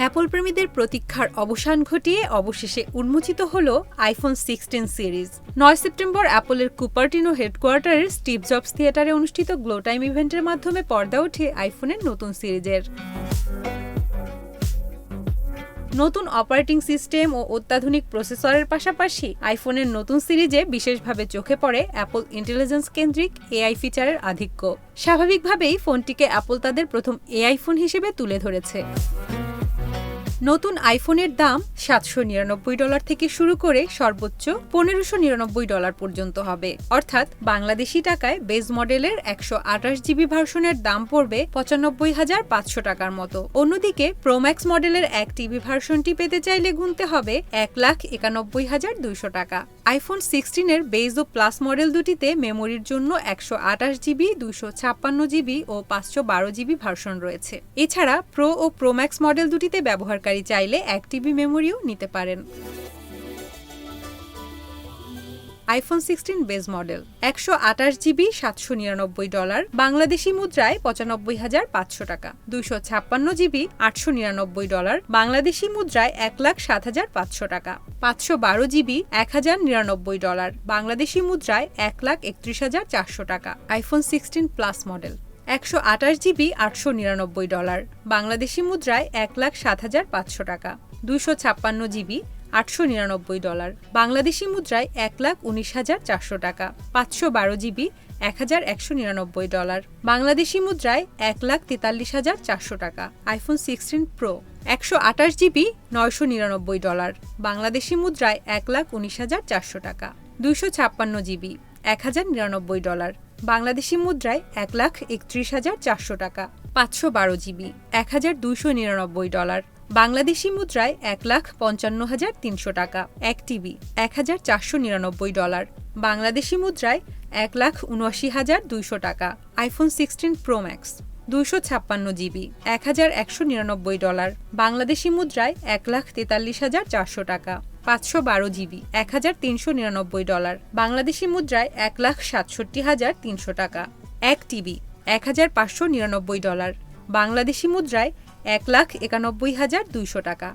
Apple প্রেমীদের প্রতীক্ষার অবসান ঘটিয়ে অবশেষে উন্মোচিত হল আইফোন সিক্সটিন সিরিজ। নয় সেপ্টেম্বর অ্যাপলের কুপার্টিনো হেডকোয়ার্টারের স্টিভ জবস থিয়েটারে অনুষ্ঠিত গ্লো টাইম ইভেন্টের মাধ্যমে পর্দা ওঠে আইফোনের নতুন সিরিজের। নতুন অপারেটিং সিস্টেম ও অত্যাধুনিক প্রসেসরের পাশাপাশি আইফোনের নতুন সিরিজে বিশেষভাবে চোখে পড়ে অ্যাপল ইন্টেলিজেন্স কেন্দ্রিক এআই ফিচারের আধিক্য। স্বাভাবিকভাবেই ফোনটিকে অ্যাপল তাদের প্রথম এআই ফোন হিসেবে তুলে ধরেছে। নতুন আইফোনের দাম সাতশো নিরানব্বই ডলার থেকে শুরু করে সর্বোচ্চ পনেরোশো নিরানব্বই ডলার পর্যন্ত হবে। অর্থাৎ বাংলাদেশি টাকায় বেজ মডেলের একশো আঠাশ জিবি ভার্সনের দাম পড়বে পঁচানব্বই হাজার পাঁচশো টাকার মতো। অন্যদিকে প্রোম্যাক্স মডেলের এক টিবি ভার্সনটি পেতে চাইলে গুনতে হবে এক লাখ একানব্বই হাজার দুইশো টাকা। আইফোন সিক্সটিনের বেজ ও প্লাস মডেল দুটিতে মেমোরির জন্য একশো আঠাশ জিবি দুশো ছাপ্পান্ন জিবি ও পাঁচশো বারো জিবি ভার্সন রয়েছে। এছাড়া প্রো ও প্রোম্যাক্স মডেল দুটিতে ব্যবহারকারী চাইলে এক টিবি মেমোরিও নিতে পারেন। আইফোন সিক্সটিন বেজ মডেল একশো আঠাশ জিবি, সাতশো নিরানব্বই ডলার, বাংলাদেশি মুদ্রায় পঁচানব্বই হাজার পাঁচশো টাকা, দুইশো ছাপ্পান্ন জিবি, আটশো নিরানব্বই ডলার, বাংলাদেশি মুদ্রায় এক লাখ সাত হাজার পাঁচশো টাকা, পাঁচশো বারো জিবি, এক হাজার নিরানব্বই ডলার, বাংলাদেশি মুদ্রায় এক লাখ একত্রিশ হাজার চারশো টাকা। আইফোন সিক্সটিন প্লাস মডেল একশো আঠাশ জিবি, আটশো নিরানব্বই ডলার। বাংলাদেশি মুদ্রায় এক লাখ সাত হাজার পাঁচশো টাকা। দুইশো ছাপ্পান্ন জিবি, আটশো নিরানব্বই ডলার। বাংলাদেশি মুদ্রায় এক লাখ উনিশ হাজার চারশো টাকা। পাঁচশো বারো জিবি এক হাজার একশো নিরানব্বই ডলার। বাংলাদেশি মুদ্রায় এক লাখ তেতাল্লিশ হাজার চারশো টাকা। আইফোন সিক্সটিন প্রো, একশো আঠাশ জিবি, নয়শো নিরানব্বই ডলার। বাংলাদেশি মুদ্রায় এক লাখ উনিশ হাজার চারশো টাকা। দুইশো ছাপ্পান্ন জিবি এক হাজার নিরানব্বই ডলার। বাংলাদেশি মুদ্রায় এক লাখ একত্রিশ হাজার চারশো টাকা, পাঁচশো বারো জিবি, এক হাজার দুইশো নিরানব্বই ডলার। বাংলাদেশি মুদ্রায় এক লাখ পঞ্চান্ন হাজার তিনশো টাকা, এক টিবি, এক হাজার চারশো নিরানব্বই ডলার। বাংলাদেশি মুদ্রায় এক লাখ উনআশি হাজার দুইশো টাকা, আইফোন সিক্সটিন প্রো ম্যাক্স। দুইশো ছাপ্পান্ন জিবি, এক হাজার একশো নিরানব্বই ডলার, বাংলাদেশি মুদ্রায় এক লাখ তেতাল্লিশ হাজার চারশো টাকা, পাঁচশো বারো জিবি, এক হাজার তিনশো নিরানব্বই ডলার, বাংলাদেশি মুদ্রায় এক লাখ সাতষট্টি হাজার তিনশো টাকা, এক টিবি, এক হাজার পাঁচশো নিরানব্বই ডলার, বাংলাদেশি মুদ্রায় এক লাখ একানব্বই হাজার দুইশো টাকা।